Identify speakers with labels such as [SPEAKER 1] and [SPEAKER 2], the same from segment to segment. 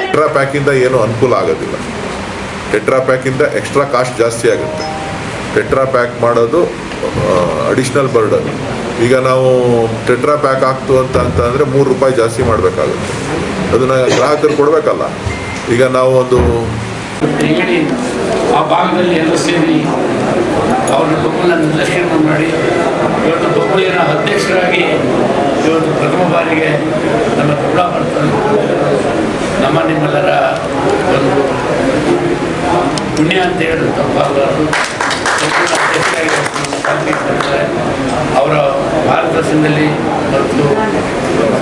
[SPEAKER 1] Tetra ಪ್ಯಾಕಿಂದ ಏನು ಅನುಕೂಲ ಆಗೋದಿಲ್ಲ. ಟೆಟ್ರಾ ಪ್ಯಾಕಿಂದ ಎಕ್ಸ್ಟ್ರಾ ಕಾಸ್ಟ್ ಜಾಸ್ತಿ ಆಗುತ್ತೆ. ಟೆಟ್ರಾ ಪ್ಯಾಕ್ ಮಾಡೋದು ಅಡಿಷ್ನಲ್ ಬರ್ಡನ್ ಈಗ ನಾವು ಟೆಟ್ರಾ ಪ್ಯಾಕ್ ಆಗ್ತು ಅಂತ ಅಂತಂದರೆ ಮೂರು ರೂಪಾಯಿ ಜಾಸ್ತಿ ಮಾಡಬೇಕಾಗುತ್ತೆ. ಅದನ್ನು ಗ್ರಾಹಕರು ಕೊಡಬೇಕಲ್ಲ. ಈಗ ನಾವು ಒಂದು
[SPEAKER 2] ಆ ಭಾಗದಲ್ಲಿ ಎಲ್ಲ ಸೇರಿ ಅವ್ರನ್ನ ಮಾಡಿ ಇವತ್ತು ಬೊಮ್ಮಲಿನ ಅಧ್ಯಕ್ಷರಾಗಿ ಇವತ್ತು ಪ್ರಥಮ ಬಾರಿಗೆ ನಮ್ಮ ಕೂಡ ನಮ್ಮ ನಿಮ್ಮೆಲ್ಲರ ಒಂದು ಪುಣ್ಯ ಅಂತ ಹೇಳಿದ್ರು ತಪ್ಪಾಗಲಾರದು ಅವರ ಭಾರತ ಮತ್ತು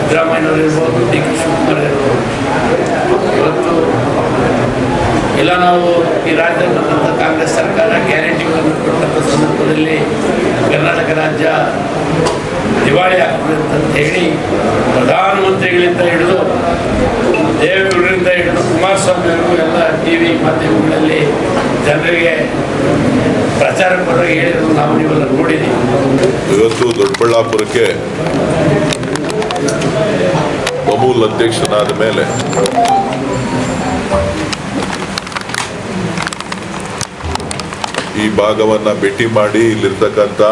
[SPEAKER 2] ಸಿದ್ದರಾಮಯ್ಯನವರು ಇರ್ಬೋದು, ಡಿ ಕೆ ಶಿವಕುಮಾರ್ ಇರ್ಬೋದು. ಇವತ್ತು ಎಲ್ಲ ನಾವು ಈ ರಾಜ್ಯದಲ್ಲಿ ಬಂದಂಥ ಕಾಂಗ್ರೆಸ್ ಸರ್ಕಾರ ಗ್ಯಾರಂಟಿಗಳನ್ನು ಕೊಟ್ಟಂಥ ಸಂದರ್ಭದಲ್ಲಿ ಕರ್ನಾಟಕ ರಾಜ್ಯ ದಿವಾಳಿ ಆಗ್ತದೆ ಅಂತ ಹೇಳಿ ಪ್ರಧಾನಮಂತ್ರಿಗಳಿಂದ ಹಿಡಿದು ದೇವೇಗೌಡರಿಂದ ಹಿಡಿದು ಕುಮಾರಸ್ವಾಮಿಯವರೆಗೂ ಎಲ್ಲ ಟಿ ವಿ ಮಾಧ್ಯಮಗಳಲ್ಲಿ ಜನರಿಗೆ ಪ್ರಚಾರ ಪರವಾಗಿ ಹೇಳಿದ್ರು ನಾವು ನೀವೆಲ್ಲ ನೋಡಿದ್ದೀವಿ.
[SPEAKER 1] ಇವತ್ತು ದೊಡ್ಡಬಳ್ಳಾಪುರಕ್ಕೆ ಅಮೂಲ್ ಅಧ್ಯಕ್ಷನಾದ ಮೇಲೆ ಈ ಭಾಗವನ್ನು ಭೇಟಿ ಮಾಡಿ ಇಲ್ಲಿರ್ತಕ್ಕಂಥ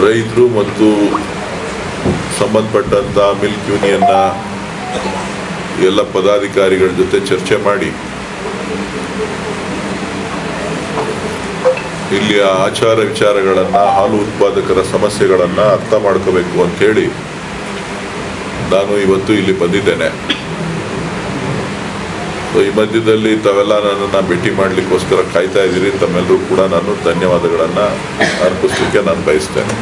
[SPEAKER 1] ರೈತರು ಮತ್ತು ಸಂಬಂಧಪಟ್ಟಂಥ ಮಿಲ್ಕ್ ಯೂನಿಯನ್ನ ಎಲ್ಲ ಪದಾಧಿಕಾರಿಗಳ ಜೊತೆ ಚರ್ಚೆ ಮಾಡಿ, ಇಲ್ಲಿಯ ಆಚಾರ ವಿಚಾರಗಳನ್ನು, ಹಾಲು ಉತ್ಪಾದಕರ ಸಮಸ್ಯೆಗಳನ್ನು ಅರ್ಥ ಮಾಡ್ಕೋಬೇಕು ಅಂತೇಳಿ ನಾನು ಇವತ್ತು ಇಲ್ಲಿ ಬಂದಿದ್ದೇನೆ. ಈ ಮಧ್ಯದಲ್ಲಿ ತಾವೆಲ್ಲ ನನ್ನನ್ನು ಭೇಟಿ ಮಾಡಲಿಕ್ಕೋಸ್ಕರ ಕಾಯ್ತಾ ಇದ್ದೀರಿ. ತಮ್ಮೆಲ್ಲರೂ ಕೂಡ ನಾನು ಧನ್ಯವಾದಗಳನ್ನು ಅರ್ಪಿಸಲಿಕ್ಕೆ ನಾನು ಬಯಸ್ತೇನೆ.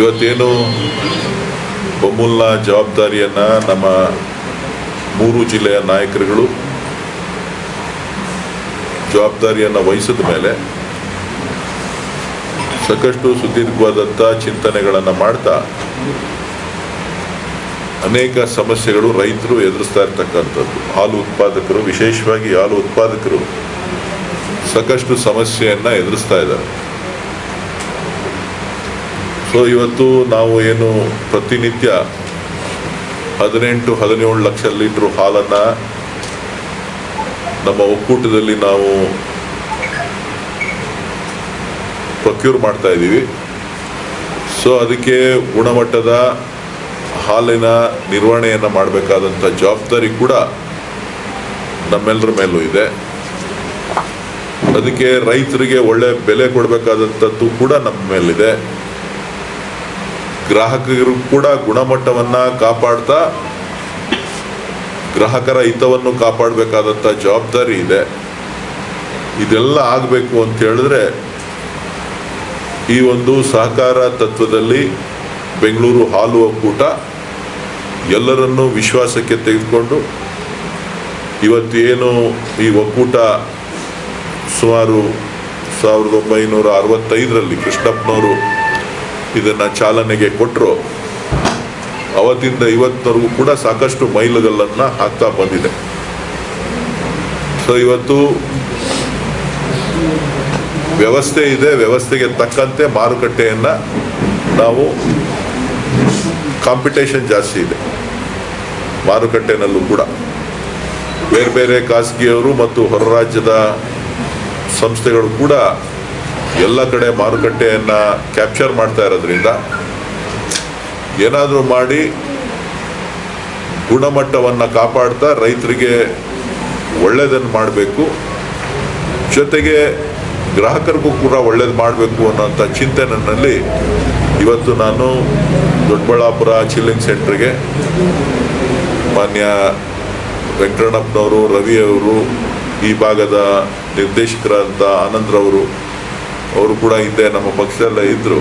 [SPEAKER 1] ಇವತ್ತೇನು ಬೊಮ್ಮುಲ್ನ ಜವಾಬ್ದಾರಿಯನ್ನು ನಮ್ಮ ಮೂರು ಜಿಲ್ಲೆಯ ನಾಯಕರುಗಳು ಜವಾಬ್ದಾರಿಯನ್ನು ವಹಿಸಿದ ಮೇಲೆ ಸಾಕಷ್ಟು ಸುದೀರ್ಘವಾದಂಥ ಚಿಂತನೆಗಳನ್ನು ಮಾಡ್ತಾ ಅನೇಕ ಸಮಸ್ಯೆಗಳು ರೈತರು ಎದುರಿಸ್ತಾ ಇರ್ತಕ್ಕಂಥದ್ದು. ಹಾಲು ಉತ್ಪಾದಕರು, ವಿಶೇಷವಾಗಿ ಹಾಲು ಉತ್ಪಾದಕರು ಸಾಕಷ್ಟು ಸಮಸ್ಯೆಯನ್ನು ಎದುರಿಸ್ತಾ ಇದ್ದಾರೆ. ಸೊ ಇವತ್ತು ನಾವು ಏನು ಪ್ರತಿನಿತ್ಯ ಹದಿನೆಂಟು, ಹದಿನೇಳು ಲಕ್ಷ ಲೀಟ್ರ್ ಹಾಲನ್ನು ನಮ್ಮ ಒಕ್ಕೂಟದಲ್ಲಿ ನಾವು ಪ್ರೊಕ್ಯೂರ್ ಮಾಡ್ತಾ ಇದ್ದೀವಿ. ಸೊ ಅದಕ್ಕೆ ಗುಣಮಟ್ಟದ ಹಾಲಿನ ನಿರ್ವಹಣೆಯನ್ನು ಮಾಡಬೇಕಾದಂಥ ಜವಾಬ್ದಾರಿ ಕೂಡ ನಮ್ಮೆಲ್ಲರ ಮೇಲೂ ಇದೆ. ಅದಕ್ಕೆ ರೈತರಿಗೆ ಒಳ್ಳೆ ಬೆಲೆ ಕೊಡಬೇಕಾದಂಥದ್ದು ಕೂಡ ನಮ್ಮ ಮೇಲಿದೆ. ಗ್ರಾಹಕರು ಕೂಡ ಗುಣಮಟ್ಟವನ್ನು ಕಾಪಾಡ್ತಾ ಗ್ರಾಹಕರ ಹಿತವನ್ನು ಕಾಪಾಡಬೇಕಾದಂಥ ಜವಾಬ್ದಾರಿ ಇದೆ. ಇದೆಲ್ಲ ಆಗಬೇಕು ಅಂತ ಹೇಳಿದ್ರೆ ಈ ಒಂದು ಸಹಕಾರ ತತ್ವದಲ್ಲಿ ಬೆಂಗಳೂರು ಹಾಲು ಒಕ್ಕೂಟ ಎಲ್ಲರನ್ನೂ ವಿಶ್ವಾಸಕ್ಕೆ ತೆಗೆದುಕೊಂಡು ಇವತ್ತು ಏನು ಈ ಒಕ್ಕೂಟ ಸುಮಾರು ಸಾವಿರದ ಒಂಬೈನೂರ ಅರವತ್ತೈದರಲ್ಲಿ ಕೃಷ್ಣಪ್ಪನವರು ಇದನ್ನು ಚಾಲನೆಗೆ ಕೊಟ್ಟರು ಅವತ್ತಿಂದ ಇವತ್ತಿನವರೆಗೂ ಕೂಡ ಸಾಕಷ್ಟು ಮೈಲುಗಲ್ಲನ್ನು ಹಾಕ್ತಾ ಬಂದಿದೆ. ಸೊ ಇವತ್ತು ವ್ಯವಸ್ಥೆ ಇದೆ, ವ್ಯವಸ್ಥೆಗೆ ತಕ್ಕಂತೆ ಮಾರುಕಟ್ಟೆಯನ್ನು ನಾವು ಕಾಂಪಿಟೇಷನ್ ಜಾಸ್ತಿ ಇದೆ. ಮಾರುಕಟ್ಟೆನಲ್ಲೂ ಕೂಡ. ಬೇರೆ ಬೇರೆ ಖಾಸಗಿಯವರು ಮತ್ತು ಹೊರ ರಾಜ್ಯದ ಸಂಸ್ಥೆಗಳು ಕೂಡ ಎಲ್ಲ ಕಡೆ ಮಾರುಕಟ್ಟೆಯನ್ನು ಕ್ಯಾಪ್ಚರ್ ಮಾಡ್ತಾ ಇರೋದ್ರಿಂದ ಏನಾದರೂ ಮಾಡಿ ಗುಣಮಟ್ಟವನ್ನು ಕಾಪಾಡ್ತಾ ರೈತರಿಗೆ ಒಳ್ಳೆಯದನ್ನು ಮಾಡಬೇಕು. ಜೊತೆಗೆ ಗ್ರಾಹಕರಿಗೂ ಕೂಡ ಒಳ್ಳೇದು ಮಾಡಬೇಕು ಅನ್ನೋಂಥ ಚಿಂತೆ ನನ್ನಲ್ಲಿ ಇವತ್ತು ನಾನು ದೊಡ್ಡಬಳ್ಳಾಪುರ ಚಿಲ್ಲಿಂಗ್ ಸೆಂಟ್ರಿಗೆ ಮಾನ್ಯ ವೆಂಕಟಣ್ಣಪ್ಪನವರು ರವಿಯವರು ಈ ಭಾಗದ ನಿರ್ದೇಶಕರಾದಂಥ ಆನಂದ್ರವರು ಅವರು ಕೂಡ ಹಿಂದೆ ನಮ್ಮ ಪಕ್ಷದಲ್ಲೇ ಇದ್ದರು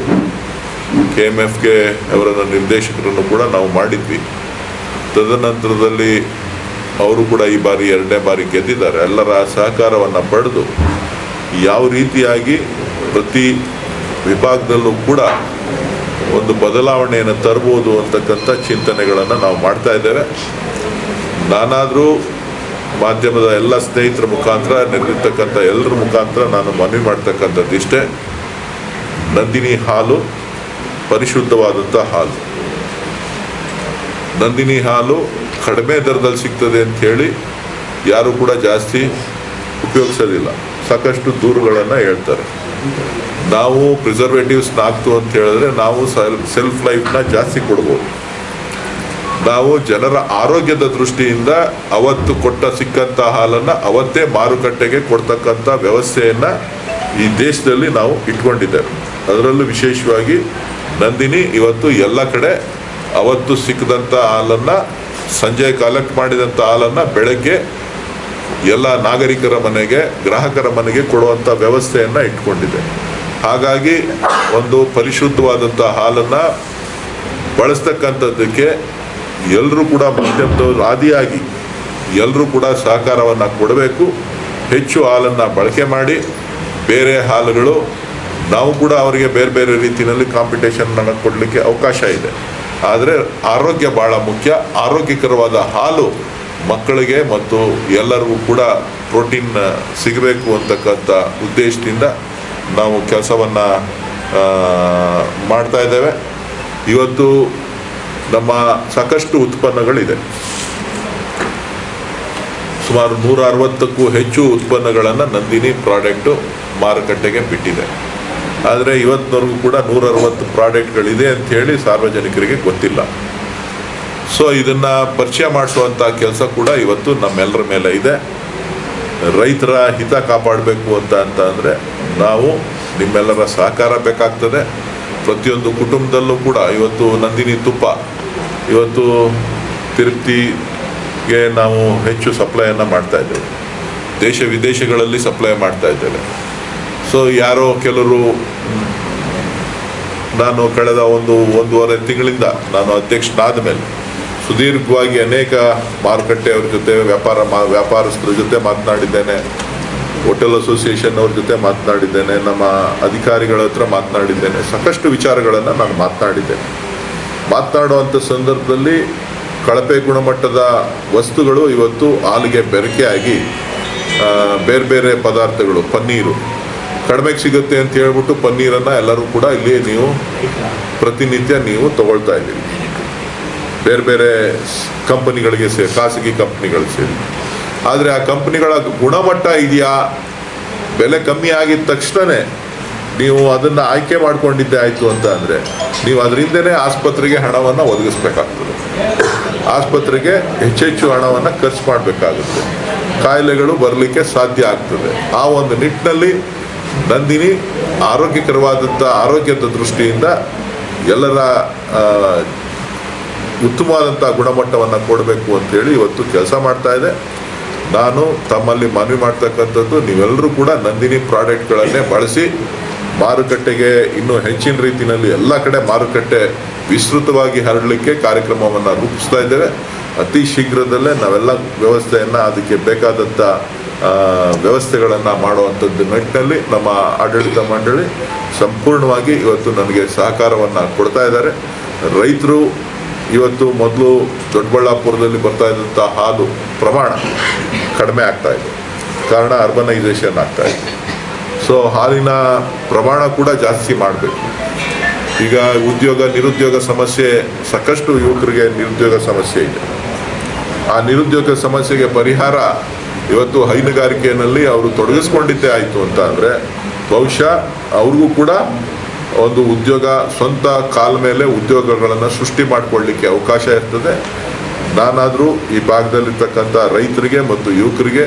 [SPEAKER 1] ಕೆ ಎಂ ಎಫ್ಗೆ ಅವರನ್ನು ನಿರ್ದೇಶಕರನ್ನು ಕೂಡ ನಾವು ಮಾಡಿದ್ವಿ. ತದನಂತರದಲ್ಲಿ ಅವರು ಕೂಡ ಈ ಬಾರಿ ಎರಡನೇ ಬಾರಿ ಗೆದ್ದಿದ್ದಾರೆ. ಎಲ್ಲರ ಸಹಕಾರವನ್ನು ಪಡೆದು ಯಾವ ರೀತಿಯಾಗಿ ಪ್ರತಿ ವಿಭಾಗದಲ್ಲೂ ಕೂಡ ಒಂದು ಬದಲಾವಣೆಯನ್ನು ತರ್ಬೋದು ಅಂತಕ್ಕಂಥ ಚಿಂತನೆಗಳನ್ನು ನಾವು ಮಾಡ್ತಾ ಇದ್ದೇವೆ. ನಾನಾದರೂ ಮಾಧ್ಯಮದ ಎಲ್ಲ ಸ್ನೇಹಿತರ ಮುಖಾಂತರ ನೆರೆದಿರ್ತಕ್ಕಂಥ ಎಲ್ಲರ ಮುಖಾಂತರ ನಾನು ಮನವಿ ಮಾಡ್ತಕ್ಕಂಥದ್ದು ಇಷ್ಟೇ. ನಂದಿನಿ ಹಾಲು ಪರಿಶುದ್ಧವಾದಂಥ ಹಾಲು. ನಂದಿನಿ ಹಾಲು ಕಡಿಮೆ ದರದಲ್ಲಿ ಸಿಗ್ತದೆ ಅಂತ ಹೇಳಿ ಯಾರು ಕೂಡ ಜಾಸ್ತಿ ಉಪಯೋಗಿಸೋದಿಲ್ಲ. ಸಾಕಷ್ಟು ದೂರುಗಳನ್ನು ಹೇಳ್ತಾರೆ. ನಾವು ಪ್ರಿಸರ್ವೇಟಿವ್ಸ್ ಹಾಕ್ತು ಅಂತ ಹೇಳಿದ್ರೆ ನಾವು ಸೆಲ್ಫ್ ಲೈಫ್ನ ಜಾಸ್ತಿ ಕೊಡ್ಬೋದು. ನಾವು ಜನರ ಆರೋಗ್ಯದ ದೃಷ್ಟಿಯಿಂದ ಅವತ್ತು ಕೊಟ್ಟ ಸಿಕ್ಕಂಥ ಹಾಲನ್ನು ಅವತ್ತೇ ಮಾರುಕಟ್ಟೆಗೆ ಕೊಡ್ತಕ್ಕಂಥ ವ್ಯವಸ್ಥೆಯನ್ನು ಈ ದೇಶದಲ್ಲಿ ನಾವು ಇಟ್ಕೊಂಡಿದ್ದೇವೆ. ಅದರಲ್ಲೂ ವಿಶೇಷವಾಗಿ ನಂದಿನಿ ಇವತ್ತು ಎಲ್ಲ ಕಡೆ ಅವತ್ತು ಸಿಕ್ಕದಂಥ ಹಾಲನ್ನು, ಸಂಜೆ ಕಲೆಕ್ಟ್ ಮಾಡಿದಂಥ ಹಾಲನ್ನು ಬೆಳಗ್ಗೆ ಎಲ್ಲ ನಾಗರಿಕರ ಮನೆಗೆ, ಗ್ರಾಹಕರ ಮನೆಗೆ ಕೊಡುವಂಥ ವ್ಯವಸ್ಥೆಯನ್ನು ಇಟ್ಕೊಂಡಿದೆ ಹಾಗಾಗಿ ಒಂದು ಪರಿಶುದ್ಧವಾದಂಥ ಹಾಲನ್ನು ಬಳಸ್ತಕ್ಕಂಥದ್ದಕ್ಕೆ ಎಲ್ಲರೂ ಕೂಡ ಮಧ್ಯಮದವರು ಆದಿಯಾಗಿ ಎಲ್ಲರೂ ಕೂಡ ಸಹಕಾರವನ್ನು ಕೊಡಬೇಕು. ಹೆಚ್ಚು ಹಾಲನ್ನು ಬಳಕೆ ಮಾಡಿ, ಬೇರೆ ಹಾಲುಗಳು ನಾವು ಕೂಡ ಅವರಿಗೆ ಬೇರೆ ಬೇರೆ ರೀತಿಯಲ್ಲಿ ಕಾಂಪಿಟೇಷನ್ ಕೊಡಲಿಕ್ಕೆ ಅವಕಾಶ ಇದೆ. ಆದರೆ ಆರೋಗ್ಯ ಭಾಳ ಮುಖ್ಯ. ಆರೋಗ್ಯಕರವಾದ ಹಾಲು ಮಕ್ಕಳಿಗೆ ಮತ್ತು ಎಲ್ಲರಿಗೂ ಕೂಡ ಪ್ರೋಟೀನ್ ಸಿಗಬೇಕು ಅಂತಕ್ಕಂಥ ಉದ್ದೇಶದಿಂದ ನಾವು ಕೆಲಸವನ್ನು ಮಾಡ್ತಾ ಇದ್ದೇವೆ. ಇವತ್ತು ನಮ್ಮ ಸಾಕಷ್ಟು ಉತ್ಪನ್ನಗಳಿದೆ. ಸುಮಾರು ನೂರ ಅರವತ್ತಕ್ಕೂ ಹೆಚ್ಚು ಉತ್ಪನ್ನಗಳನ್ನು ನಂದಿನಿ ಪ್ರಾಡಕ್ಟು ಮಾರುಕಟ್ಟೆಗೆ ಬಿಟ್ಟಿದೆ. ಆದರೆ ಇವತ್ತಿನವರೆಗೂ ಕೂಡ ನೂರ ಅರವತ್ತು ಪ್ರಾಡಕ್ಟ್ಗಳಿದೆ ಅಂತ ಹೇಳಿ ಸಾರ್ವಜನಿಕರಿಗೆ ಗೊತ್ತಿಲ್ಲ. ಸೊ ಇದನ್ನು ಪರಿಚಯ ಮಾಡಿಸುವಂಥ ಕೆಲಸ ಕೂಡ ಇವತ್ತು ನಮ್ಮೆಲ್ಲರ ಮೇಲೆ ಇದೆ. ರೈತರ ಹಿತ ಕಾಪಾಡಬೇಕು ಅಂತ ಅಂತ ಅಂದರೆ ನಾವು ನಿಮ್ಮೆಲ್ಲರ ಸಹಕಾರ ಬೇಕಾಗ್ತದೆ. ಪ್ರತಿಯೊಂದು ಕುಟುಂಬದಲ್ಲೂ ಕೂಡ ಇವತ್ತು ನಂದಿನಿ ತುಪ್ಪ, ಇವತ್ತು ತಿರುಪ್ತಿಗೆ ನಾವು ಹೆಚ್ಚು ಸಪ್ಲೈಯನ್ನು ಮಾಡ್ತಾ ಇದ್ದೇವೆ. ದೇಶ ವಿದೇಶಗಳಲ್ಲಿ ಸಪ್ಲೈ ಮಾಡ್ತಾ ಇದ್ದೇವೆ. ಸೊ ಯಾರೋ ಕೆಲವರು, ನಾನು ಕಳೆದ ಒಂದು ಒಂದೂವರೆ ತಿಂಗಳಿಂದ ನಾನು ಅಧ್ಯಕ್ಷನಾದ ಮೇಲೆ ಸುದೀರ್ಘವಾಗಿ ಅನೇಕ ಮಾರುಕಟ್ಟೆಯವ್ರ ಜೊತೆ ವ್ಯಾಪಾರ ಮಾ, ವ್ಯಾಪಾರಸ್ಥರ ಜೊತೆ ಮಾತನಾಡಿದ್ದೇನೆ. ಹೋಟೆಲ್ ಅಸೋಸಿಯೇಷನ್ ಅವ್ರ ಜೊತೆ ಮಾತನಾಡಿದ್ದೇನೆ, ನಮ್ಮ ಅಧಿಕಾರಿಗಳ ಹತ್ರ ಮಾತನಾಡಿದ್ದೇನೆ, ಸಾಕಷ್ಟು ವಿಚಾರಗಳನ್ನು ನಾನು ಮಾತನಾಡಿದ್ದೇನೆ. ಮಾತನಾಡುವಂಥ ಸಂದರ್ಭದಲ್ಲಿ ಕಳಪೆ ಗುಣಮಟ್ಟದ ವಸ್ತುಗಳು ಇವತ್ತು ಹಾಲಿಗೆ ಬೆರಕೆಯಾಗಿ ಬೇರೆ ಬೇರೆ ಪದಾರ್ಥಗಳು, ಪನ್ನೀರು. ಕಡಿಮೆಗೆ ಸಿಗುತ್ತೆ ಅಂತ ಹೇಳ್ಬಿಟ್ಟು ಪನ್ನೀರನ್ನು ಎಲ್ಲರೂ ಕೂಡ ಇಲ್ಲಿ ನೀವು ಪ್ರತಿನಿತ್ಯ ನೀವು ತಗೊಳ್ತಾ ಇದ್ದೀರಿ. ಬೇರೆ ಬೇರೆ ಕಂಪನಿಗಳಿಗೆ ಸೇರಿ, ಖಾಸಗಿ ಕಂಪನಿಗಳಿಗೆ ಸೇರಿ. ಆದರೆ ಆ ಕಂಪ್ನಿಗಳ ಗುಣಮಟ್ಟ ಇದೆಯಾ? ಬೆಲೆ ಕಮ್ಮಿ ಆಗಿದ ತಕ್ಷಣವೇ ನೀವು ಅದನ್ನು ಆಯ್ಕೆ ಮಾಡಿಕೊಂಡಿದ್ದೆ ಆಯಿತು ಅಂತ ಅಂದರೆ ನೀವು ಅದರಿಂದನೇ ಆಸ್ಪತ್ರೆಗೆ ಹಣವನ್ನು ಒದಗಿಸ್ಬೇಕಾಗ್ತದೆ. ಆಸ್ಪತ್ರೆಗೆ ಹೆಚ್ಚೆಚ್ಚು ಹಣವನ್ನು ಖರ್ಚು ಮಾಡಬೇಕಾಗುತ್ತೆ. ಕಾಯಿಲೆಗಳು ಬರಲಿಕ್ಕೆ ಸಾಧ್ಯ ಆಗ್ತದೆ. ಆ ಒಂದು ನಿಟ್ಟಿನಲ್ಲಿ ನಂದಿನಿ ಆರೋಗ್ಯಕರವಾದಂಥ ಆರೋಗ್ಯದ ದೃಷ್ಟಿಯಿಂದ ಎಲ್ಲರ ಉತ್ತಮವಾದಂಥ ಗುಣಮಟ್ಟವನ್ನು ಕೊಡಬೇಕು ಅಂತೇಳಿ ಇವತ್ತು ಕೆಲಸ ಮಾಡ್ತಾ ಇದೆ. ನಾನು ತಮ್ಮಲ್ಲಿ ಮನವಿ ಮಾಡ್ತಕ್ಕಂಥದ್ದು ನೀವೆಲ್ಲರೂ ಕೂಡ ನಂದಿನಿ ಪ್ರಾಡಕ್ಟ್ಗಳನ್ನೇ ಬಳಸಿ ಮಾರುಕಟ್ಟೆಗೆ ಇನ್ನೂ ಹೆಚ್ಚಿನ ರೀತಿಯಲ್ಲಿ ಎಲ್ಲ ಕಡೆ ಮಾರುಕಟ್ಟೆ ವಿಸ್ತೃತವಾಗಿ ಹರಡಲಿಕ್ಕೆ ಕಾರ್ಯಕ್ರಮವನ್ನು ರೂಪಿಸ್ತಾ ಇದ್ದೇವೆ. ಅತಿ ಶೀಘ್ರದಲ್ಲೇ ನಾವೆಲ್ಲ ವ್ಯವಸ್ಥೆಯನ್ನು ಅದಕ್ಕೆ ಬೇಕಾದಂಥ ವ್ಯವಸ್ಥೆಗಳನ್ನು ಮಾಡುವಂಥದ್ದು ನಿಟ್ಟಿನಲ್ಲಿ ನಮ್ಮ ಆಡಳಿತ ಮಂಡಳಿ ಸಂಪೂರ್ಣವಾಗಿ ಇವತ್ತು ನನಗೆ ಸಹಕಾರವನ್ನು ಕೊಡ್ತಾ ಇದ್ದಾರೆ. ರೈತರು ಇವತ್ತು ಮೊದಲು ದೊಡ್ಡಬಳ್ಳಾಪುರದಲ್ಲಿ ಬರ್ತಾ ಇದ್ದಂಥ ಹಾಲು ಪ್ರಮಾಣ ಕಡಿಮೆ ಆಗ್ತಾ ಇದೆ. ಕಾರಣ ಅರ್ಬನೈಸೇಷನ್ ಆಗ್ತಾ ಇದೆ. ಸೊ ಹಾಲಿನ ಪ್ರಮಾಣ ಕೂಡ ಜಾಸ್ತಿ ಮಾಡಬೇಕು. ಈಗ ಉದ್ಯೋಗ, ನಿರುದ್ಯೋಗ ಸಮಸ್ಯೆ, ಸಾಕಷ್ಟು ಯುವಕರಿಗೆ ನಿರುದ್ಯೋಗ ಸಮಸ್ಯೆ ಇದೆ. ಆ ನಿರುದ್ಯೋಗ ಸಮಸ್ಯೆಗೆ ಪರಿಹಾರ ಇವತ್ತು ಹೈನುಗಾರಿಕೆಯಲ್ಲಿ ಅವರು ತೊಡಗಿಸ್ಕೊಂಡಿದ್ದೇ ಆಯಿತು ಅಂತ ಅಂದರೆ ಬಹುಶಃ ಅವ್ರಿಗೂ ಕೂಡ ಒಂದು ಉದ್ಯೋಗ ಸ್ವಂತ ಕಾಲ ಮೇಲೆ ಉದ್ಯೋಗಗಳನ್ನು ಸೃಷ್ಟಿ ಮಾಡಿಕೊಳ್ಳಿಕ್ಕೆ ಅವಕಾಶ ಇರ್ತದೆ. ನಾನಾದರೂ ಈ ಭಾಗದಲ್ಲಿರ್ತಕ್ಕಂಥ ರೈತರಿಗೆ ಮತ್ತು ಯುವಕರಿಗೆ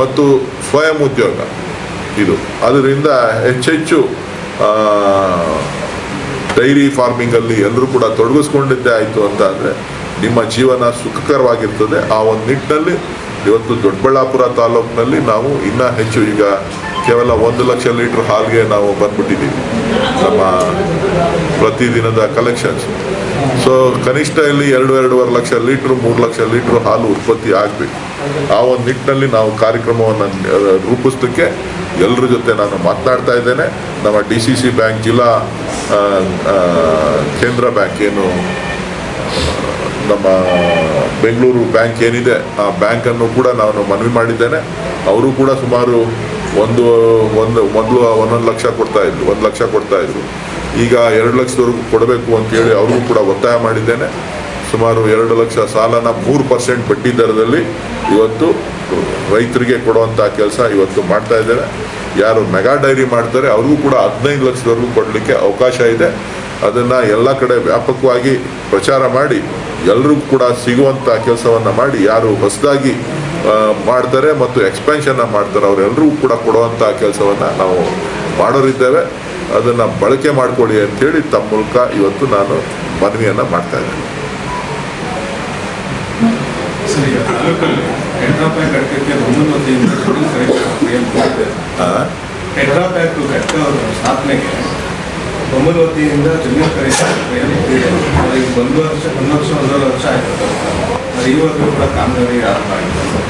[SPEAKER 1] ಮತ್ತು ಸ್ವಯಂ ಉದ್ಯೋಗ ಇದು. ಅದರಿಂದ ಹೆಚ್ಚೆಚ್ಚು ಡೈರಿ ಫಾರ್ಮಿಂಗಲ್ಲಿ ಎಲ್ಲರೂ ಕೂಡ ತೊಡಗಿಸ್ಕೊಂಡಿದ್ದೇ ಆಯಿತು ಅಂತ ಅಂದರೆ ನಿಮ್ಮ ಜೀವನ ಸುಖಕರವಾಗಿರ್ತದೆ. ಆ ಒಂದು ನಿಟ್ಟಿನಲ್ಲಿ ಇವತ್ತು ದೊಡ್ಡಬಳ್ಳಾಪುರ ತಾಲೂಕಿನಲ್ಲಿ ನಾವು ಇನ್ನೂ ಹೆಚ್ಚು ಈಗ ಕೇವಲ ಒಂದು ಲಕ್ಷ ಲೀಟ್ರ್ ಹಾಲಿಗೆ ನಾವು ಬಂದ್ಬಿಟ್ಟಿದ್ದೀವಿ. ನಮ್ಮ ಪ್ರತಿದಿನದ ಕಲೆಕ್ಷನ್ಸ್ ಸೊ ಕನಿಷ್ಠ ಇಲ್ಲಿ ಎರಡು, ಎರಡೂವರೆ ಲಕ್ಷ ಲೀಟ್ರ್, ಮೂರು ಲಕ್ಷ ಲೀಟ್ರ್ ಹಾಲು ಉತ್ಪತ್ತಿ ಆಗಬೇಕು. ಆ ಒಂದು ನಿಟ್ಟಿನಲ್ಲಿ ನಾವು ಕಾರ್ಯಕ್ರಮವನ್ನು ರೂಪಿಸಲಿಕ್ಕೆ ಎಲ್ಲರ ಜೊತೆ ನಾನು ಮಾತನಾಡ್ತಾ ಇದ್ದೇನೆ. ನಮ್ಮ ಡಿ ಸಿ ಸಿ ಬ್ಯಾಂಕ್, ಜಿಲ್ಲಾ ಕೇಂದ್ರ ಬ್ಯಾಂಕ್ ಏನು, ನಮ್ಮ ಬೆಂಗಳೂರು ಬ್ಯಾಂಕ್ ಏನಿದೆ, ಆ ಬ್ಯಾಂಕನ್ನು ಕೂಡ ನಾನು ಮನವಿ ಮಾಡಿದ್ದೇನೆ. ಅವರು ಕೂಡ ಸುಮಾರು ಒಂದು ಒಂದು ಮೊದಲು ಒಂದೊಂದು ಲಕ್ಷ ಕೊಡ್ತಾ ಇದ್ರು ಒಂದು ಲಕ್ಷ ಕೊಡ್ತಾ ಇದ್ರು ಈಗ ಎರಡು ಲಕ್ಷದವರೆಗೂ ಕೊಡಬೇಕು ಅಂತೇಳಿ ಅವ್ರಿಗೂ ಕೂಡ ಒತ್ತಾಯ ಮಾಡಿದ್ದೇನೆ. ಸುಮಾರು ಎರಡು ಲಕ್ಷ ಸಾಲನ ಮೂರು ಪರ್ಸೆಂಟ್ ಬಡ್ಡಿ ದರದಲ್ಲಿ ಇವತ್ತು ರೈತರಿಗೆ ಕೊಡುವಂಥ ಕೆಲಸ ಇವತ್ತು ಮಾಡ್ತಾ ಇದ್ದೇವೆ ಯಾರು ಮೆಗಾ ಡೈರಿ ಮಾಡ್ತಾರೆ, ಅವ್ರಿಗೂ ಕೂಡ ಹದಿನೈದು ಲಕ್ಷದವರೆಗೂ ಕೊಡಲಿಕ್ಕೆ ಅವಕಾಶ ಇದೆ. ಅದನ್ನು ಎಲ್ಲ ಕಡೆ ವ್ಯಾಪಕವಾಗಿ ಪ್ರಚಾರ ಮಾಡಿ ಎಲ್ರಿಗೂ ಕೂಡ ಸಿಗುವಂಥ ಕೆಲಸವನ್ನು ಮಾಡಿ ಯಾರು ಹೊಸದಾಗಿ ಮಾಡ್ತಾರೆ ಮತ್ತು ಎಕ್ಸ್ಪೆನ್ಷನ್ನ ಮಾಡ್ತಾರೆ ಅವರೆಲ್ಲರಿಗೂ ಕೂಡ ಕೊಡುವಂಥ ಕೆಲಸವನ್ನು ನಾವು ಮಾಡೋರಿದ್ದೇವೆ. ಅದನ್ನು ಬಳಕೆ ಮಾಡಿಕೊಳ್ಳಿ ಅಂತೇಳಿ ತಮ್ಮ ಮೂಲಕ ಇವತ್ತು ನಾನು ಮನವಿಯನ್ನು ಮಾಡ್ತಾ ಇದ್ದೇನೆ.
[SPEAKER 3] ಅಡಕಕ್ಕೆ ವತಿಯಿಂದ ಜಮೀನು ಖರೀದಿ ಈಗ ಒಂದು ವರ್ಷ ಒಂದು ವರ್ಷ, ಒಂದೂವರೆ ವರ್ಷ ಆಯ್ತು. ಅದು ಕೂಡ ಕಾಮಗಾರಿ ಆರಂಭ ಆಗಿದೆ.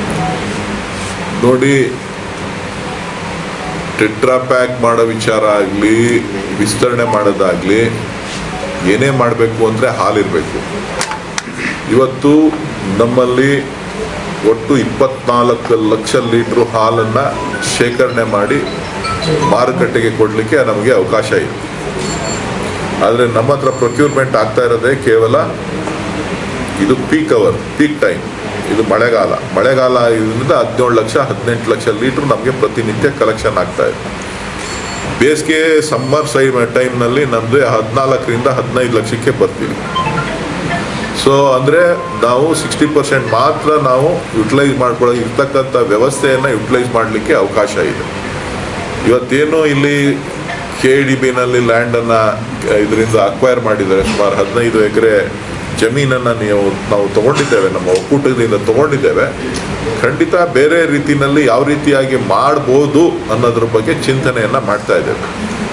[SPEAKER 1] ನೋಡಿ, ಟೆಟ್ರಾ ಪ್ಯಾಕ್ ಮಾಡೋ ವಿಚಾರ ಆಗಲಿ, ವಿಸ್ತರಣೆ ಮಾಡೋದಾಗಲಿ, ಏನೇ ಮಾಡಬೇಕು ಅಂದರೆ ಹಾಲಿರಬೇಕು. ಇವತ್ತು ನಮ್ಮಲ್ಲಿ ಒಟ್ಟು ಇಪ್ಪತ್ನಾಲ್ಕು ಲಕ್ಷ ಲೀಟ್ರ್ ಹಾಲನ್ನು ಶೇಖರಣೆ ಮಾಡಿ ಮಾರುಕಟ್ಟೆಗೆ ಕೊಡಲಿಕ್ಕೆ ನಮಗೆ ಅವಕಾಶ ಇದೆ. ಆದರೆ ನಮ್ಮ ಹತ್ರ ಪ್ರೊಕ್ಯೂರ್ಮೆಂಟ್ ಆಗ್ತಾ ಇರೋದೇ ಕೇವಲ ಇದು ಪೀಕ್ ಅವರ್ ಪೀಕ್ ಟೈಮ್ ಇದು ಮಳೆಗಾಲ. ಮಳೆಗಾಲ ಇದರಿಂದ ಹದಿನೇಳು ಲಕ್ಷ, ಹದಿನೆಂಟು ಲಕ್ಷ ಲೀಟ್ರ್ ನಮಗೆ ಪ್ರತಿನಿತ್ಯ ಕಲೆಕ್ಷನ್ ಆಗ್ತಾ ಇದೆ. ಬೇಸಿಗೆ ಸಮ್ಮರ್ ಸೈ ಟೈಮ್ನಲ್ಲಿ ನಮ್ಮದು ಹದಿನಾಲ್ಕರಿಂದ ಹದಿನೈದು ಲಕ್ಷಕ್ಕೆ ಬರ್ತೀವಿ. ಸೊ ಅಂದರೆ ನಾವು ಸಿಕ್ಸ್ಟಿ ಪರ್ಸೆಂಟ್ ಮಾತ್ರ ನಾವು ಯುಟಿಲೈಸ್ ಮಾಡ್ಕೊಳ್ಳೋ, ಇರ್ತಕ್ಕಂಥ ವ್ಯವಸ್ಥೆಯನ್ನು ಯುಟಿಲೈಸ್ ಮಾಡಲಿಕ್ಕೆ ಅವಕಾಶ ಇದೆ. ಇವತ್ತೇನು ಇಲ್ಲಿ ಕೆ ಡಿ ಬಿನಲ್ಲಿ ಲ್ಯಾಂಡನ್ನು ಇದರಿಂದ ಅಕ್ವೈರ್ ಮಾಡಿದ್ದಾರೆ. ಸುಮಾರು ಹದಿನೈದು ಎಕರೆ ಜಮೀನನ್ನು ನೀವು ನಾವು ತಗೊಂಡಿದ್ದೇವೆ. ನಮ್ಮ ಒಕ್ಕೂಟದಿಂದ ತಗೊಂಡಿದ್ದೇವೆ. ಖಂಡಿತ ಬೇರೆ ರೀತಿಯಲ್ಲಿ ಯಾವ ರೀತಿಯಾಗಿ ಮಾಡ್ಬೋದು ಅನ್ನೋದ್ರ ಬಗ್ಗೆ ಚಿಂತನೆಯನ್ನು ಮಾಡ್ತಾ ಇದ್ದೇವೆ.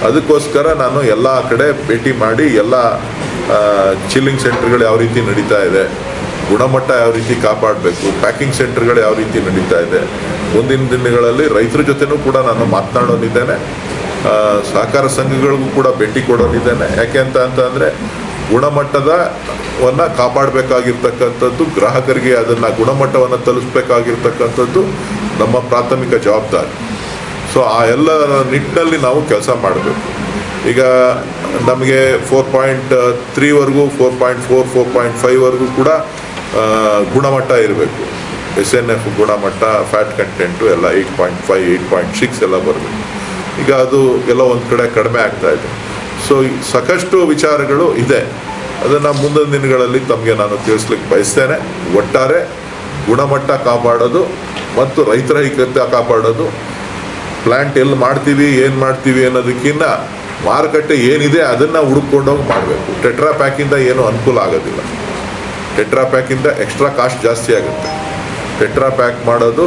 [SPEAKER 1] ಅದಕ್ಕೋಸ್ಕರ ನಾನು ಎಲ್ಲ ಕಡೆ ಭೇಟಿ ಮಾಡಿ ಎಲ್ಲ ಚಿಲ್ಲಿಂಗ್ ಸೆಂಟರ್ಗಳು ಯಾವ ರೀತಿ ನಡೀತಾ ಇದೆ ಗುಣಮಟ್ಟ ಯಾವ ರೀತಿ ಕಾಪಾಡಬೇಕು ಪ್ಯಾಕಿಂಗ್ ಸೆಂಟರ್ಗಳು ಯಾವ ರೀತಿ ನಡೀತಾ ಇದೆ. ಮುಂದಿನ ದಿನಗಳಲ್ಲಿ ರೈತರ ಜೊತೆನೂ ಕೂಡ ನಾನು ಮಾತನಾಡೋನಿದ್ದೇನೆ ಆ, ಸಹಕಾರ ಸಂಘಗಳಿಗೂ ಕೂಡ ಭೇಟಿ ಕೊಡೋದಿದ್ದೇನೆ ಯಾಕೆ ಅಂತ ಅಂತಂದರೆ ಗುಣಮಟ್ಟದ ವನ್ನ ಕಾಪಾಡಬೇಕಾಗಿರ್ತಕ್ಕಂಥದ್ದು, ಗ್ರಾಹಕರಿಗೆ ಅದನ್ನು ಗುಣಮಟ್ಟವನ್ನು ತಲುಪಿಸಬೇಕಾಗಿರ್ತಕ್ಕಂಥದ್ದು ನಮ್ಮ ಪ್ರಾಥಮಿಕ ಜವಾಬ್ದಾರಿ. ಸೊ ಆ ಎಲ್ಲ ನಿಟ್ಟಿನಲ್ಲಿ ನಾವು ಕೆಲಸ ಮಾಡಬೇಕು. ಈಗ ನಮಗೆ four point ತ್ರೀವರೆಗೂ four point four four point ಫೈವ್ವರೆಗೂ ಕೂಡ ಗುಣಮಟ್ಟ ಇರಬೇಕು. ಎಸ್ ಎನ್ ಎಫ್ ಗುಣಮಟ್ಟ ಫ್ಯಾಟ್ ಕಂಟೆಂಟು ಎಲ್ಲ eight point five eight point six ಎಲ್ಲ ಬರಬೇಕು. ಈಗ ಅದು ಎಲ್ಲ ಒಂದು ಕಡೆ ಕಡಿಮೆ ಆಗ್ತಾ ಇದೆ. ಸೊ ಸಾಕಷ್ಟು ವಿಚಾರಗಳು ಇದೆ. ಅದನ್ನು ಮುಂದಿನ ದಿನಗಳಲ್ಲಿ ತಮಗೆ ನಾನು ತಿಳಿಸ್ಲಿಕ್ಕೆ ಬಯಸ್ತೇನೆ. ಒಟ್ಟಾರೆ ಗುಣಮಟ್ಟ ಕಾಪಾಡೋದು ಮತ್ತು ರೈತರ ಕಾಪಾಡೋದು. ಪ್ಲ್ಯಾಂಟ್ ಎಲ್ಲಿ ಮಾಡ್ತೀವಿ, ಏನು ಮಾಡ್ತೀವಿ ಅನ್ನೋದಕ್ಕಿಂತ ಮಾರುಕಟ್ಟೆ ಏನಿದೆ ಅದನ್ನು ಹುಡುಕೊಂಡೋಗಿ ಮಾಡಬೇಕು. ಟೆಟ್ರಾ ಪ್ಯಾಕಿಂದ ಏನು ಅನುಕೂಲ ಆಗೋದಿಲ್ಲ. ಟೆಟ್ರಾ ಪ್ಯಾಕಿಂದ ಎಕ್ಸ್ಟ್ರಾ ಕಾಸ್ಟ್ ಜಾಸ್ತಿ ಆಗುತ್ತೆ. ಟೆಟ್ರಾ ಪ್ಯಾಕ್ ಮಾಡೋದು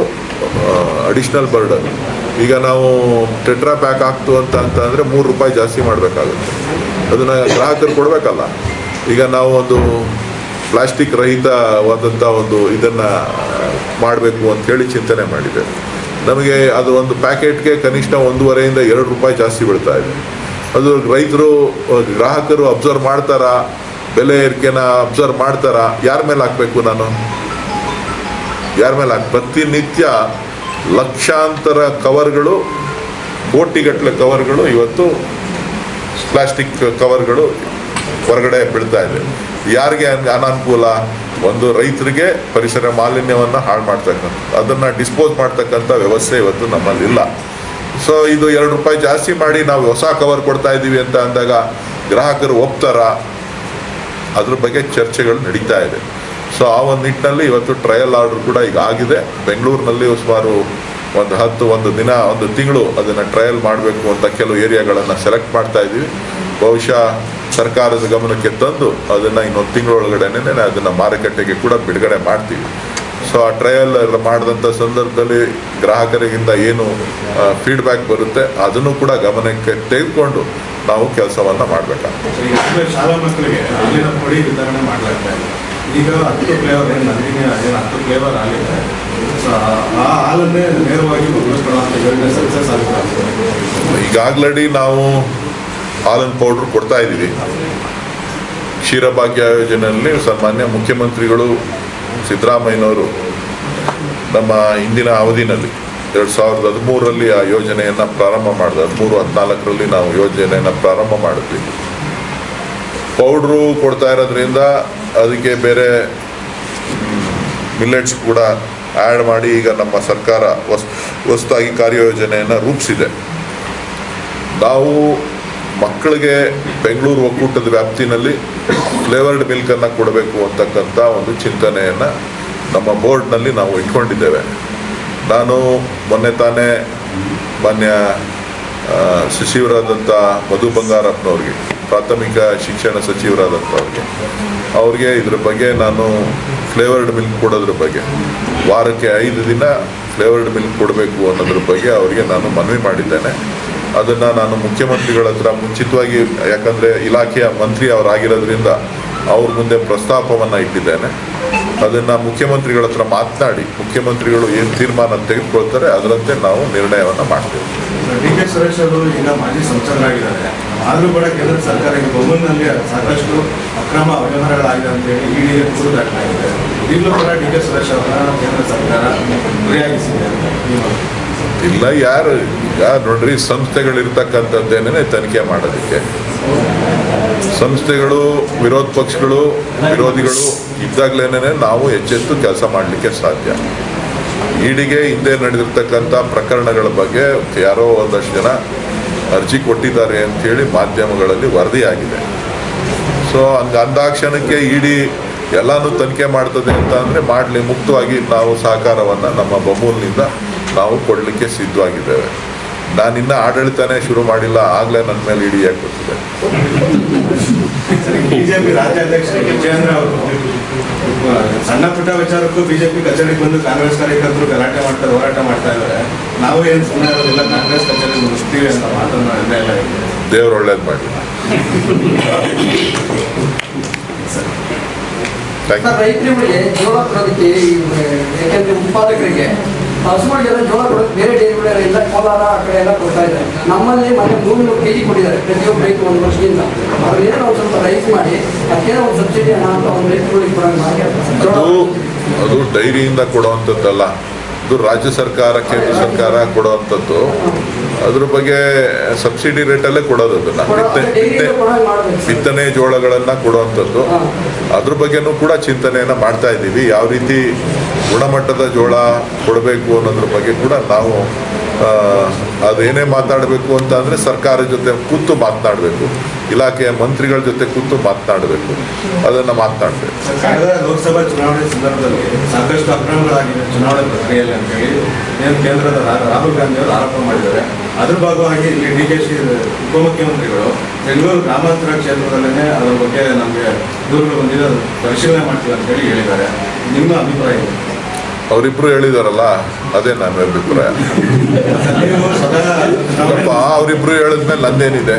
[SPEAKER 1] ಅಡಿಷ್ನಲ್ ಬರ್ಡನ್ ಈಗ ನಾವು ಟೆಟ್ರಾ ಪ್ಯಾಕ್ ಆಗ್ತು ಅಂತ ಅಂತಂದರೆ ಮೂರು ರೂಪಾಯಿ ಜಾಸ್ತಿ ಮಾಡಬೇಕಾಗುತ್ತೆ. ಅದನ್ನು ಗ್ರಾಹಕರು ಕೊಡಬೇಕಲ್ಲ. ಈಗ ನಾವು ಒಂದು ಪ್ಲಾಸ್ಟಿಕ್ ರಹಿತವಾದಂಥ ಒಂದು ಇದನ್ನು ಮಾಡಬೇಕು ಅಂತ ಹೇಳಿ ಚಿಂತನೆ ಮಾಡಿದೆ. ನಮಗೆ ಅದು ಒಂದು ಪ್ಯಾಕೆಟ್ಗೆ ಕನಿಷ್ಠ ಒಂದೂವರೆಯಿಂದ ಎರಡು ರೂಪಾಯಿ ಜಾಸ್ತಿ ಬೀಳ್ತಾ ಇದೆ. ಅದು ರೈತರು, ಗ್ರಾಹಕರು ಅಬ್ಸರ್ವ್ ಮಾಡ್ತಾರಾ? ಬೆಲೆ ಏರಿಕೆನ ಅಬ್ಸರ್ವ್ ಮಾಡ್ತಾರಾ? ಯಾರ ಮೇಲೆ ಹಾಕಬೇಕು ನಾನು? ಯಾರ ಮೇಲೆ ಹಾಕಿ, ಪ್ರತಿನಿತ್ಯ ಲಕ್ಷಾಂತರ ಕವರ್ಗಳು, ಕೋಟಿಗಟ್ಟಲೆ ಕವರ್ಗಳು ಇವತ್ತು ಪ್ಲಾಸ್ಟಿಕ್ ಕವರ್ಗಳು ಹೊರಗಡೆ ಬೀಳ್ತಾ ಇದೆ. ಯಾರಿಗೆ ಅನಾನುಕೂಲ? ಒಂದು ರೈತರಿಗೆ ಪರಿಸರ ಮಾಲಿನ್ಯವನ್ನು ಹಾಳು ಮಾಡ್ತಕ್ಕಂಥ, ಅದನ್ನು ಡಿಸ್ಪೋಸ್ ಮಾಡ್ತಕ್ಕಂಥ ವ್ಯವಸ್ಥೆ ಇವತ್ತು ನಮ್ಮಲ್ಲಿ ಇಲ್ಲ. ಸೊ ಇದು ಎರಡು ರೂಪಾಯಿ ಜಾಸ್ತಿ ಮಾಡಿ ನಾವು ಹೊಸ ಕವರ್ ಕೊಡ್ತಾ ಇದ್ದೀವಿ ಅಂತ ಅಂದಾಗ ಗ್ರಾಹಕರು ಒಪ್ತಾರ? ಅದ್ರ ಬಗ್ಗೆ ಚರ್ಚೆಗಳು ನಡೀತಾ ಇದೆ. ಸೊ ಆ ಒಂದು ನಿಟ್ಟಿನಲ್ಲಿ ಇವತ್ತು ಟ್ರಯಲ್ ಆರ್ಡರ್ ಕೂಡ ಈಗ ಆಗಿದೆ. ಬೆಂಗಳೂರಿನಲ್ಲಿ ಸುಮಾರು ಒಂದು ಹತ್ತು, ಒಂದು ದಿನ, ಒಂದು ತಿಂಗಳು ಅದನ್ನು ಟ್ರಯಲ್ ಮಾಡಬೇಕು ಅಂತ ಕೆಲವು ಏರಿಯಾಗಳನ್ನು ಸೆಲೆಕ್ಟ್ ಮಾಡ್ತಾ ಇದ್ದೀವಿ. ಬಹುಶಃ ಸರ್ಕಾರದ ಗಮನಕ್ಕೆ ತಂದು ಅದನ್ನು ಇನ್ನೊಂದು ತಿಂಗಳೊಳಗಡೆನೆ ಅದನ್ನು ಮಾರುಕಟ್ಟೆಗೆ ಕೂಡ ಬಿಡುಗಡೆ ಮಾಡ್ತೀವಿ. ಸೊ ಆ ಟ್ರಯಲ್ ಮಾಡಿದಂಥ ಸಂದರ್ಭದಲ್ಲಿ ಗ್ರಾಹಕರಿಗಿಂದ ಏನು ಫೀಡ್ಬ್ಯಾಕ್ ಬರುತ್ತೆ, ಅದನ್ನು ಕೂಡ ಗಮನಕ್ಕೆ ತೆಗೆದುಕೊಂಡು ನಾವು ಕೆಲಸವನ್ನು ಮಾಡಬೇಕಾಗ್ತದೆ.
[SPEAKER 3] ಈಗ ಹಾಲಿನ ಹತ್ತು ಫ್ಲೇವರ್ ಏನು ಏನು ಹತ್ತು ಫ್ಲೇವರ್ ಆಗಿದೆ ಸೊ ಆ ಹಾಲನ್ನೇ ನೇರವಾಗಿ ಯೋಜನೆ ಸಕ್ಸಸ್ ಆಗುತ್ತೆ.
[SPEAKER 1] ನಾವು ಹಾಲನ್ನು ಪೌಡ್ರ್ ಕೊಡ್ತಾ ಇದ್ದೀವಿ. ಕ್ಷೀರಭಾಗ್ಯ ಯೋಜನೆಯಲ್ಲಿ ಸಾಮಾನ್ಯ ಮುಖ್ಯಮಂತ್ರಿಗಳು ಸಿದ್ದರಾಮಯ್ಯನವರು ನಮ್ಮ ಹಿಂದಿನ ಅವಧಿನಲ್ಲಿ ಎರಡು ಸಾವಿರದ ಹದಿಮೂರರಲ್ಲಿ ಆ ಯೋಜನೆಯನ್ನು ಪ್ರಾರಂಭ ಮಾಡಿದ ಹದಿಮೂರು, ಹದಿನಾಲ್ಕರಲ್ಲಿ ನಾವು ಯೋಜನೆಯನ್ನು ಪ್ರಾರಂಭ ಮಾಡಿದ್ವಿ. ಪೌಡ್ರು ಕೊಡ್ತಾ ಇರೋದ್ರಿಂದ ಅದಕ್ಕೆ ಬೇರೆ ಮಿಲ್ಲೆಟ್ಸ್ ಕೂಡ ಆ್ಯಡ್ ಮಾಡಿ ಈಗ ನಮ್ಮ ಸರ್ಕಾರ ಹೊಸ್ ಹೊಸದಾಗಿ ಕಾರ್ಯಯೋಜನೆಯನ್ನು ರೂಪಿಸಿದೆ. ನಾವು ಮಕ್ಕಳಿಗೆ ಬೆಂಗಳೂರು ಒಕ್ಕೂಟದ ವ್ಯಾಪ್ತಿನಲ್ಲಿ ಫ್ಲೇವರ್ಡ್ ಮಿಲ್ಕನ್ನು ಕೊಡಬೇಕು ಅಂತಕ್ಕಂಥ ಒಂದು ಚಿಂತನೆಯನ್ನು ನಮ್ಮ ಬೋರ್ಡ್ನಲ್ಲಿ ನಾವು ಇಟ್ಕೊಂಡಿದ್ದೇವೆ. ನಾನು ಮೊನ್ನೆ ತಾನೇ ಮಾನ್ಯ ಸಚಿವರಾದಂಥ ಮಧು ಬಂಗಾರಪ್ಪನವ್ರಿಗೆ ಪ್ರಾಥಮಿಕ ಶಿಕ್ಷಣ ಸಚಿವರಾದಂಥವ್ರಿಗೆ ಅವ್ರಿಗೆ ಇದ್ರ ಬಗ್ಗೆ ನಾನು ಫ್ಲೇವರ್ಡ್ ಮಿಲ್ಕ್ ಕೊಡೋದ್ರ ಬಗ್ಗೆ. ವಾರಕ್ಕೆ ಐದು ದಿನ ಫ್ಲೇವರ್ಡ್ ಮಿಲ್ಕ್ ಕೊಡಬೇಕು ಅನ್ನೋದ್ರ ಬಗ್ಗೆ ಅವರಿಗೆ ನಾನು ಮನವಿ ಮಾಡಿದ್ದೇನೆ. ಅದನ್ನು ನಾನು ಮುಖ್ಯಮಂತ್ರಿಗಳ ಹತ್ರ ಮುಂಚಿತವಾಗಿ, ಯಾಕಂದರೆ ಇಲಾಖೆಯ ಮಂತ್ರಿ ಅವರಾಗಿರೋದ್ರಿಂದ ಅವ್ರ ಮುಂದೆ ಪ್ರಸ್ತಾಪವನ್ನು ಇಟ್ಟಿದ್ದೇನೆ. ಅದನ್ನು ಮುಖ್ಯಮಂತ್ರಿಗಳ ಹತ್ರ ಮಾತನಾಡಿ, ಮುಖ್ಯಮಂತ್ರಿಗಳು ಏನು ತೀರ್ಮಾನ ತೆಗೆದುಕೊಳ್ತಾರೆ, ಅದರಂತೆ ನಾವು ನಿರ್ಣಯವನ್ನು ಮಾಡ್ತೇವೆ.
[SPEAKER 3] ಡಿ ಕೆ ಸುರೇಶ್ ಅವರು ಈಗ ಮಾಜಿ ಸಂಸದರಾಗಿದ್ದಾರೆ. ಆದರೂ ಕೂಡ ಕೇಂದ್ರ ಸರ್ಕಾರ ಈಗ ಬೊಮ್ಮನಲ್ಲಿ ಸಾಕಷ್ಟು ಅಕ್ರಮ ವ್ಯವಹಾರಗಳಾಗಿದೆ ಅಂತ ಹೇಳಿ ಇಡಿ ದೂರು ದಾಖಲಾಗಿದೆ. ಈಗಲೂ ಕೂಡ ಡಿ ಕೆ ಸುರೇಶ್ ಅವರನ್ನ ಕೇಂದ್ರ ಸರ್ಕಾರ ಗುರಿಯಾಗಿಸಿದೆ ಅಂತ
[SPEAKER 1] ಇಲ್ಲ, ಯಾರು, ಈಗ ನೋಡ್ರಿ ಸಂಸ್ಥೆಗಳಿರ್ತಕ್ಕಂಥದ್ದೇನೆ ತನಿಖೆ ಮಾಡೋದಕ್ಕೆ. ಸಂಸ್ಥೆಗಳು, ವಿರೋಧ ಪಕ್ಷಗಳು, ವಿರೋಧಿಗಳು ಇದ್ದಾಗಲೇನೆ ನಾವು ಹೆಚ್ಚೆತ್ತು ಕೆಲಸ ಮಾಡಲಿಕ್ಕೆ ಸಾಧ್ಯ. ಈಡಿಗೆ ಹಿಂದೆ ನಡೆದಿರ್ತಕ್ಕಂಥ ಪ್ರಕರಣಗಳ ಬಗ್ಗೆ ಯಾರೋ ಒಂದಷ್ಟು ಜನ ಅರ್ಜಿ ಕೊಟ್ಟಿದ್ದಾರೆ ಅಂತೇಳಿ ಮಾಧ್ಯಮಗಳಲ್ಲಿ ವರದಿಯಾಗಿದೆ. ಸೊ ಹಂಗ ಅಂದಾಕ್ಷಣಕ್ಕೆ ಇಡಿ ಎಲ್ಲಾನು ತನಿಖೆ ಮಾಡ್ತದೆ ಅಂತ ಅಂದರೆ ಮಾಡಲಿ, ಮುಕ್ತವಾಗಿ ನಾವು ಸಹಕಾರವನ್ನು ನಮ್ಮ ಬಮೂಲ್ನಿಂದ ನಾವು ಕೊಡಲಿಕ್ಕೆ ಸಿದ್ಧವಾಗಿದ್ದೇವೆ. ನಾನಿನ್ನ ಆಡಳಿತನೇ ಶುರು ಮಾಡಿಲ್ಲ, ಆಗಲೇ ನನ್ನ ಮೇಲೆ ಇಡಿ ಯಾಕೆ
[SPEAKER 3] ಸಣ್ಣ ಪುಟ್ಟ ವಿಚಾರಕ್ಕೂ ಬಿಜೆಪಿ ಕಚೇರಿಗೆ ಬಂದು ಕಾಂಗ್ರೆಸ್ ಕಾರ್ಯಕರ್ತರು ಗಲಾಟೆ ಮಾಡ್ತಾರೆ ಹೋರಾಟ ಮಾಡ್ತಾ ಇದ್ದಾರೆ ನಾವು ಏನು ಸುಮ್ಮನೆ ಇರೋದಿಲ್ಲ ಕಾಂಗ್ರೆಸ್ ಕಚೇರಿ ಮುಗಿಸ್ತೀವಿ ಅಂತ ಮಾತನ್ನ ಎಲ್ಲ ಇದೆ.
[SPEAKER 1] ದೇವ್ರು ಒಳ್ಳೇದು
[SPEAKER 4] ಮಾಡಿ ರೈತರುಗಳಿಗೆ ಜೋಳ ಯಾಕಂದ್ರೆ ಉತ್ಪಾದಕರಿಗೆ ಹಸುಗಳಿಗೆಲ್ಲ ಜೋಳ ಕೊಡೋದು ಬೇರೆ ಡೈರಿಗಳೆಲ್ಲ ಕೋಲಾರ ಆ ಕಡೆ ಎಲ್ಲ ಕೊಡ್ತಾ ಇದ್ದಾರೆ. ನಮ್ಮಲ್ಲಿ ಮನೆ ಮೂರು ಕೆ ಜಿ ಕೊಟ್ಟಿದ್ದಾರೆ ಪ್ರತಿಯೊಬ್ಬ ರೈತರು ಒಂದು ವರ್ಷದಿಂದ. ಅವ್ರೇನೋ ಒಂದು ಸ್ವಲ್ಪ ರೈಸ್ ಮಾಡಿ ಅದಕ್ಕೇನೋ ಒಂದು ಸಬ್ಸಿಡಿ ಹಣ ಅಂತ ಒಂದು ರೈತರುಗಳಿಗೆ ಕೊಡೋದು ಮಾಡಿ.
[SPEAKER 1] ಅದು ಡೈರಿಯಿಂದ ಕೊಡುವಂಥದ್ದಲ್ಲ ಅದು ರಾಜ್ಯ ಸರ್ಕಾರ ಕೇಂದ್ರ ಸರ್ಕಾರ ಕೊಡುವಂಥದ್ದು ಅದ್ರ ಬಗ್ಗೆ ಸಬ್ಸಿಡಿ ರೇಟಲ್ಲೇ ಕೊಡೋದು ಅದನ್ನು. ಬಿತ್ತನೆ ಜೋಳಗಳನ್ನು ಕೊಡುವಂಥದ್ದು. ಅದ್ರ ಬಗ್ಗೆನೂ ಕೂಡ ಚಿಂತನೆಯನ್ನು ಮಾಡ್ತಾ ಇದ್ದೀವಿ. ಯಾವ ರೀತಿ ಗುಣಮಟ್ಟದ ಜೋಳ ಕೊಡಬೇಕು ಅನ್ನೋದ್ರ ಬಗ್ಗೆ ಕೂಡ ನಾವು ಅದೇನೇ ಮಾತಾಡಬೇಕು ಅಂತ ಅಂದರೆ ಸರ್ಕಾರದ ಜೊತೆ ಕೂತು ಮಾತನಾಡಬೇಕು. ಇಲಾಖೆಯ ಮಂತ್ರಿಗಳ ಜೊತೆ ಕೂತು ಮಾತನಾಡಬೇಕು. ಅದನ್ನು ಮಾತನಾಡಬೇಕು.
[SPEAKER 3] ಲೋಕಸಭಾ ಚುನಾವಣೆ ಸಂದರ್ಭದಲ್ಲಿ ಸಾಕಷ್ಟು ಅಕ್ರಮಗಳಾಗಿವೆ ಚುನಾವಣೆ ಪ್ರಕ್ರಿಯೆಯಲ್ಲಿ ಅಂತೇಳಿ ಏನು ಕೇಂದ್ರದ ರಾಹುಲ್ ಗಾಂಧಿಯವರು ಆರೋಪ ಮಾಡಿದ್ದಾರೆ. ಅದ್ರ ಭಾಗವಾಗಿ ಇಲ್ಲಿ ಡಿ ಕೆ ಶಿ ಉಪಮುಖ್ಯಮಂತ್ರಿಗಳು ಬೆಂಗಳೂರು ಗ್ರಾಮಾಂತರ ಕ್ಷೇತ್ರದಲ್ಲೇ ಅದರ ಬಗ್ಗೆ ನಮಗೆ ದೂರುಗಳು ಬಂದಿದೆ ಪರಿಶೀಲನೆ ಮಾಡ್ತೀವಿ ಅಂತೇಳಿ ಹೇಳಿದ್ದಾರೆ. ನಿಮ್ಮ ಅಭಿಪ್ರಾಯ?
[SPEAKER 1] ಅವರಿಬ್ರು ಹೇಳಿದಾರಲ್ಲ ಅದೇ ನನ್ನ ಅಭಿಪ್ರಾಯ. ಅವರಿಬ್ರು ಹೇಳಿದ್ಮೇಲೆ ನಂದೇನಿದೆ?